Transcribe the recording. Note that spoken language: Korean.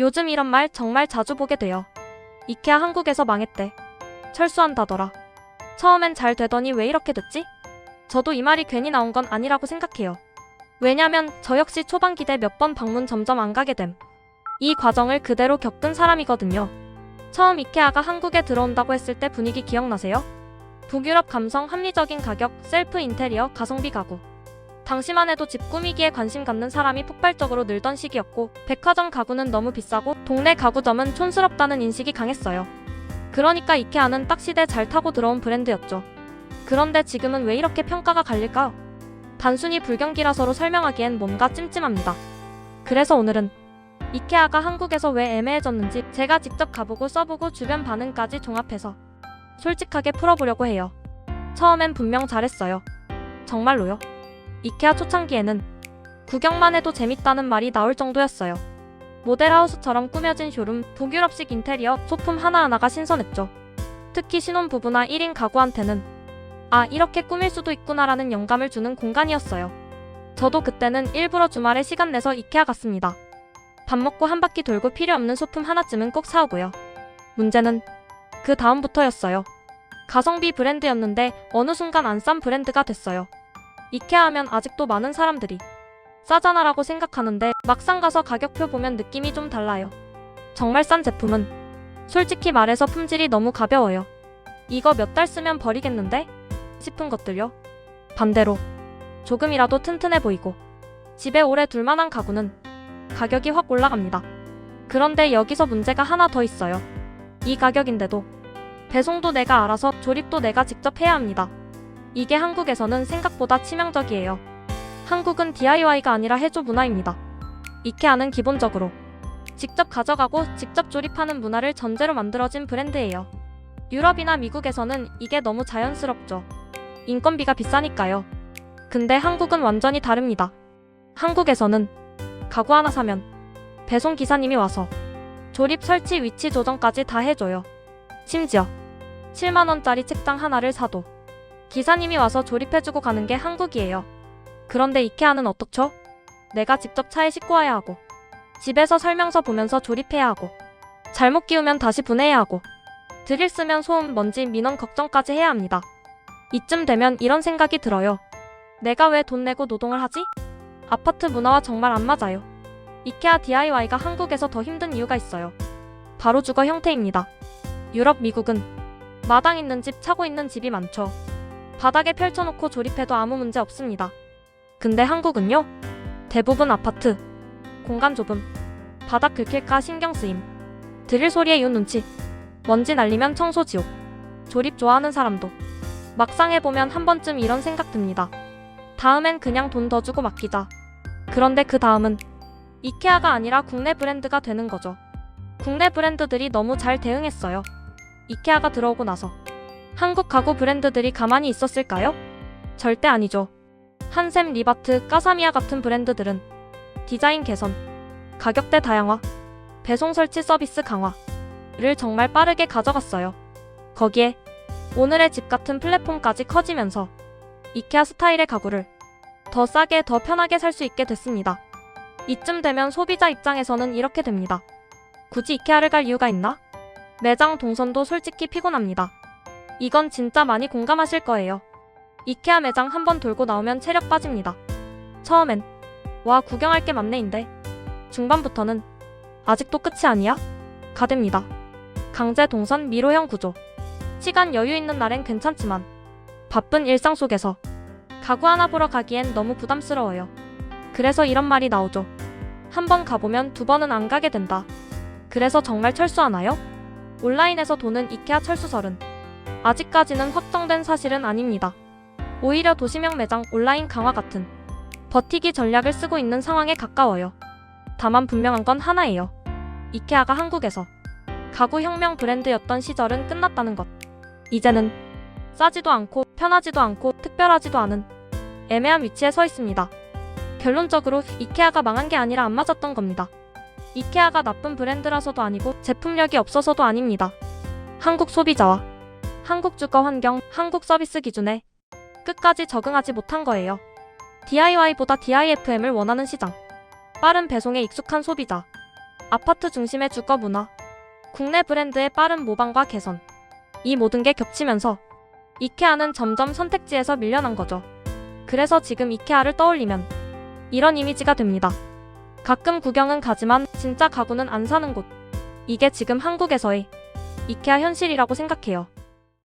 요즘 이런 말 정말 자주 보게 돼요. 이케아 한국에서 망했대. 철수한다더라. 처음엔 잘 되더니 왜 이렇게 됐지? 저도 이 말이 괜히 나온 건 아니라고 생각해요. 왜냐면 저 역시 초반 기대 몇번 방문 점점 안 가게 됨. 이 과정을 그대로 겪은 사람이거든요. 처음 이케아가 한국에 들어온다고 했을 때 분위기 기억나세요? 북유럽 감성 합리적인 가격, 셀프 인테리어, 가성비 가구. 당시만 해도 집 꾸미기에 관심 갖는 사람이 폭발적으로 늘던 시기였고 백화점 가구는 너무 비싸고 동네 가구점은 촌스럽다는 인식이 강했어요. 그러니까 이케아는 딱 시대 잘 타고 들어온 브랜드였죠. 그런데 지금은 왜 이렇게 평가가 갈릴까요? 단순히 불경기라서로 설명하기엔 뭔가 찜찜합니다. 그래서 오늘은 이케아가 한국에서 왜 애매해졌는지 제가 직접 가보고 써보고 주변 반응까지 종합해서 솔직하게 풀어보려고 해요. 처음엔 분명 잘했어요. 정말로요. 이케아 초창기에는 구경만 해도 재밌다는 말이 나올 정도였어요. 모델하우스처럼 꾸며진 쇼룸, 북유럽식 인테리어, 소품 하나하나가 신선했죠. 특히 신혼부부나 1인 가구한테는 아, 이렇게 꾸밀 수도 있구나라는 영감을 주는 공간이었어요. 저도 그때는 일부러 주말에 시간 내서 이케아 갔습니다. 밥 먹고 한 바퀴 돌고 필요 없는 소품 하나쯤은 꼭 사오고요. 문제는 그 다음부터였어요. 가성비 브랜드였는데 어느 순간 안 싼 브랜드가 됐어요. 이케아 하면 아직도 많은 사람들이 싸잖아라고 생각하는데 막상 가서 가격표 보면 느낌이 좀 달라요. 정말 싼 제품은 솔직히 말해서 품질이 너무 가벼워요. 이거 몇 달 쓰면 버리겠는데? 싶은 것들요. 반대로 조금이라도 튼튼해 보이고 집에 오래 둘 만한 가구는 가격이 확 올라갑니다. 그런데 여기서 문제가 하나 더 있어요. 이 가격인데도 배송도 내가 알아서 조립도 내가 직접 해야 합니다. 이게 한국에서는 생각보다 치명적이에요. 한국은 DIY가 아니라 해조 문화입니다. 이케아는 기본적으로 직접 가져가고 직접 조립하는 문화를 전제로 만들어진 브랜드예요. 유럽이나 미국에서는 이게 너무 자연스럽죠. 인건비가 비싸니까요. 근데 한국은 완전히 다릅니다. 한국에서는 가구 하나 사면 배송 기사님이 와서 조립 설치 위치 조정까지 다 해줘요. 심지어 7만원짜리 책장 하나를 사도 기사님이 와서 조립해주고 가는 게 한국이에요. 그런데 이케아는 어떻죠? 내가 직접 차에 싣고 와야 하고 집에서 설명서 보면서 조립해야 하고 잘못 끼우면 다시 분해야 하고 드릴 쓰면 소음, 먼지, 민원 걱정까지 해야 합니다. 이쯤 되면 이런 생각이 들어요. 내가 왜 돈 내고 노동을 하지? 아파트 문화와 정말 안 맞아요. 이케아 DIY가 한국에서 더 힘든 이유가 있어요. 바로 주거 형태입니다. 유럽, 미국은 마당 있는 집, 차고 있는 집이 많죠. 바닥에 펼쳐놓고 조립해도 아무 문제 없습니다. 근데 한국은요? 대부분 아파트, 공간 좁음, 바닥 긁힐까 신경 쓰임, 드릴 소리에 윤 눈치, 먼지 날리면 청소 지옥, 조립 좋아하는 사람도 막상 해보면 한 번쯤 이런 생각 듭니다. 다음엔 그냥 돈 더 주고 맡기자. 그런데 그 다음은 이케아가 아니라 국내 브랜드가 되는 거죠. 국내 브랜드들이 너무 잘 대응했어요. 이케아가 들어오고 나서 한국 가구 브랜드들이 가만히 있었을까요? 절대 아니죠. 한샘, 리바트, 까사미아 같은 브랜드들은 디자인 개선, 가격대 다양화, 배송 설치 서비스 강화를 정말 빠르게 가져갔어요. 거기에 오늘의 집 같은 플랫폼까지 커지면서 이케아 스타일의 가구를 더 싸게 더 편하게 살 수 있게 됐습니다. 이쯤 되면 소비자 입장에서는 이렇게 됩니다. 굳이 이케아를 갈 이유가 있나? 매장 동선도 솔직히 피곤합니다. 이건 진짜 많이 공감하실 거예요. 이케아 매장 한번 돌고 나오면 체력 빠집니다. 처음엔 와 구경할 게 많네인데 중반부터는 아직도 끝이 아니야? 가됩니다. 강제 동선 미로형 구조. 시간 여유 있는 날엔 괜찮지만 바쁜 일상 속에서 가구 하나 보러 가기엔 너무 부담스러워요. 그래서 이런 말이 나오죠. 한 번 가보면 두 번은 안 가게 된다. 그래서 정말 철수하나요? 온라인에서 도는 이케아 철수설은 아직까지는 확정된 사실은 아닙니다. 오히려 도시명 매장 온라인 강화 같은 버티기 전략을 쓰고 있는 상황에 가까워요. 다만 분명한 건 하나예요. 이케아가 한국에서 가구 혁명 브랜드였던 시절은 끝났다는 것. 이제는 싸지도 않고 편하지도 않고 특별하지도 않은 애매한 위치에 서 있습니다. 결론적으로 이케아가 망한 게 아니라 안 맞았던 겁니다. 이케아가 나쁜 브랜드라서도 아니고 제품력이 없어서도 아닙니다. 한국 소비자와 한국 주거 환경, 한국 서비스 기준에 끝까지 적응하지 못한 거예요. DIY보다 DIFM을 원하는 시장. 빠른 배송에 익숙한 소비자. 아파트 중심의 주거 문화, 국내 브랜드의 빠른 모방과 개선. 이 모든 게 겹치면서 이케아는 점점 선택지에서 밀려난 거죠. 그래서 지금 이케아를 떠올리면 이런 이미지가 됩니다. 가끔 구경은 가지만 진짜 가구는 안 사는 곳. 이게 지금 한국에서의 이케아 현실이라고 생각해요.